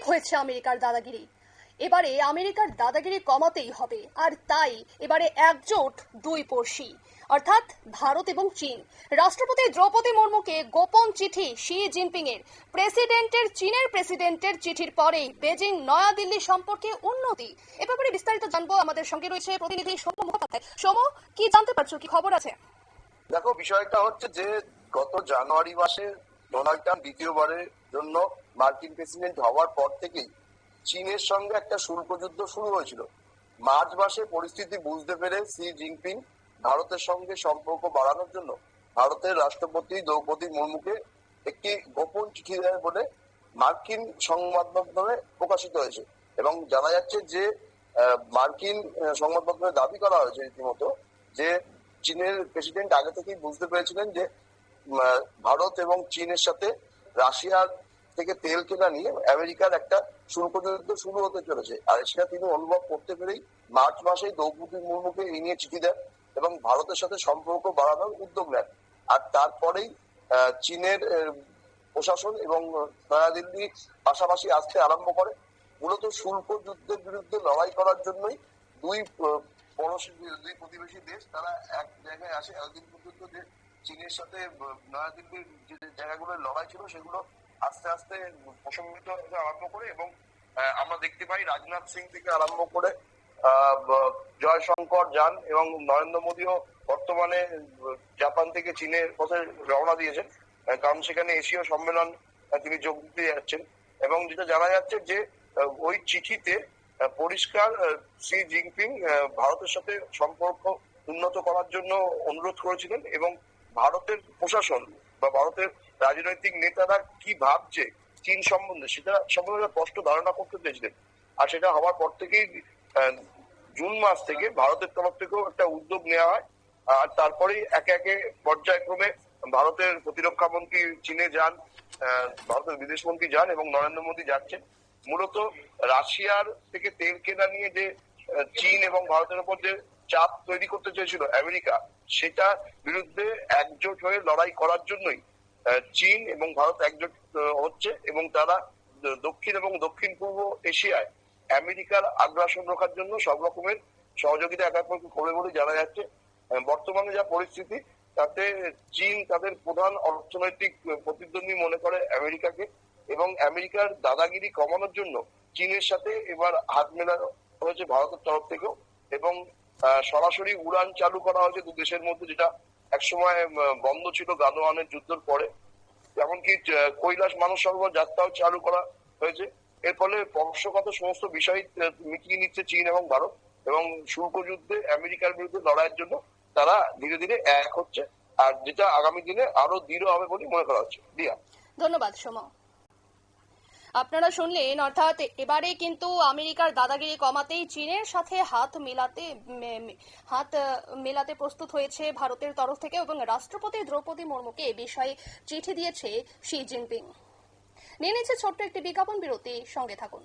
অনেক হয়েছে আমেরিকার দাদাগিরি। এবারে আমেরিকার দাদাগিরি কমাতেই হবে, আর তাই এবারে একজোট দুই পড়শি। অর্থাৎ ভারত এবং চীন। রাষ্ট্রপতি দ্রৌপদী মুর্মুকে গোপন চিঠি শি জিনপিং এর প্রেসিডেন্টের, চীনের প্রেসিডেন্টের চিঠির পরেই বেজিং নয়াদিল্লি সম্পর্কে উন্নতি। এ ব্যাপারে বিস্তারিত জানব। আমাদের সঙ্গে রয়েছে প্রতিনিধি সৌম মুখোপাধ্যায়। সৌম, কি জানতে পারছ? কি খবর আছে? দেখো, বিষয়টা হচ্ছে যে গত জানুয়ারি মাসে ডোনাল্ড ট্রাম্প দ্বিতীয়বারের জন্য মার্কিন প্রেসিডেন্ট হওয়ার পর থেকেই চীনের সঙ্গে একটা শুল্ক যুদ্ধ শুরু হয়েছিল। মার্চ মাসে পরিস্থিতি বুঝতে পেরে সি জিনপিং ভারতের সঙ্গে সম্পর্ক বাড়ানোর জন্য ভারতের রাষ্ট্রপতি দ্রৌপদী মুর্মুকে একটি গোপন চিঠি দেয় বলে মার্কিন সংবাদ মাধ্যমে প্রকাশিত হয়েছে এবং জানা যাচ্ছে যে মার্কিন সংবাদ মাধ্যমে দাবি করা হয়েছে রীতিমতো যে চীনের প্রেসিডেন্ট আগে থেকেই বুঝতে পেরেছিলেন যে ভারত এবং চীনের সাথে রাশিয়ার থেকে তেল কেনা নিয়ে আমেরিকার একটা শুল্ক যুদ্ধ শুরু হতে চলেছে। আর সেটা তিনি অনুভব করতে পেরেই মার্চ মাসেই দ্রৌপদী মুর্মুকে এই নিয়ে চিঠি দেন এবং ভারতের সাথে সম্পর্ক বাড়ানোর উদ্যোগ নেন। আর তারপরেই চীনের প্রশাসন এবং নয়াদিল্লি পাশাপাশি আসতে আরম্ভ করে। মূলত শুল্ক যুদ্ধের বিরুদ্ধে লড়াই করার জন্যই দুই দুই প্রতিবেশী দেশ তারা এক জায়গায় আসে। এতদিন পর্যন্ত যে চীনের সাথে নয়াদিল্লির যে জায়গাগুলো লড়াই ছিল সেগুলো আস্তে আস্তে প্রশমিত হতে আরম্ভ করে এবং আমরা দেখতে পাই রাজনাথ সিং থেকে আরম্ভ করে জয়শঙ্কর যান এবং নরেন্দ্র মোদীও বর্তমানে জাপান থেকে চীনের পথে রওনা দিয়েছেন কারণ সেখানে এশীয় সম্মেলন তিনি যোগ দিতে যাচ্ছেন এবং যেটা জানা যাচ্ছে যে ওই চিঠিতে পরিষ্কার শি জিনপিং ভারতের সাথে সম্পর্ক উন্নত করার জন্য অনুরোধ করেছিলেন এবং ভারতের প্রশাসন বা ভারতের রাজনৈতিক নেতারা কি ভাবছে, চীন সম্বন্ধে, সেটা সম্বন্ধে স্পষ্ট ধারণা করতে চেয়েছিলেন। আর সেটা হওয়ার পর থেকেই জুন মাস থেকে ভারতের তরফ থেকেও একটা উদ্যোগ নেওয়া হয়। আর তারপরেই একে একে পর্যায়ক্রমে ভারতের প্রতিরক্ষা মন্ত্রী চীনে যান ভারতের বিদেশ মন্ত্রী যান এবং নরেন্দ্র মোদী যাচ্ছেন। মূলত রাশিয়ার থেকে তেল কেনা নিয়ে যে চীন এবং ভারতের উপর যে চাপ তৈরি করতে চেয়েছিল আমেরিকা, সেটা বিরুদ্ধে একজোট হয়ে লড়াই করার জন্যই চীন এবং ভারত একজোট হচ্ছে এবং তারা দক্ষিণ এবং দক্ষিণ পূর্ব এশিয়ায় আমেরিকার আগ্রাসন রোখার জন্য সব রকমের সহযোগিতা একাত্ম করে বলে জানা যাচ্ছে। বর্তমানে যা পরিস্থিতি, তাতে চীন তাদের প্রধান অর্থনৈতিক প্রতিদ্বন্দ্বী মনে করে আমেরিকাকে এবং আমেরিকার দাদাগিরি কমানোর জন্য চীনের সাথে এবার হাত মেলা হয়েছে ভারতের তরফ থেকেও এবং সরাসরি উড়ান চালু করা হয়েছে দু দেশের মধ্যে, যেটা একসময় বন্ধ ছিল গাদোয়ানের যুদ্ধের পরে। এমনকি কৈলাস মানব সরোবর যাত্রাও চালু করা হয়েছে। এর ফলে স্পর্শগত সমস্ত বিষয় মিটিয়ে নিচ্ছে চীন এবং ভারত। এবং শুল্ক যুদ্ধে আমেরিকার বিরুদ্ধে লড়াইয়ের জন্য তারা ধীরে ধীরে এক হচ্ছে। আর যেটা আগামী দিনে আরও দৃঢ় হবে বলে মনে করা হচ্ছে। দিয়া। ধন্যবাদ, সোম। আপনারা শুনলেন, অর্থাৎ এবারে কিন্তু আমেরিকার দাদাগিরি কমাতেই চীনের সাথে হাত মেলাতে হাত মেলাতে প্রস্তুত হয়েছে ভারতের তরফ থেকে এবং রাষ্ট্রপতি দ্রৌপদী মুর্মুকে এ বিষয়ে চিঠি দিয়েছে শি জিনপিং। নিয়ে নিচ্ছে ছোট্ট একটি বিজ্ঞাপন বিরতি, সঙ্গে থাকুন।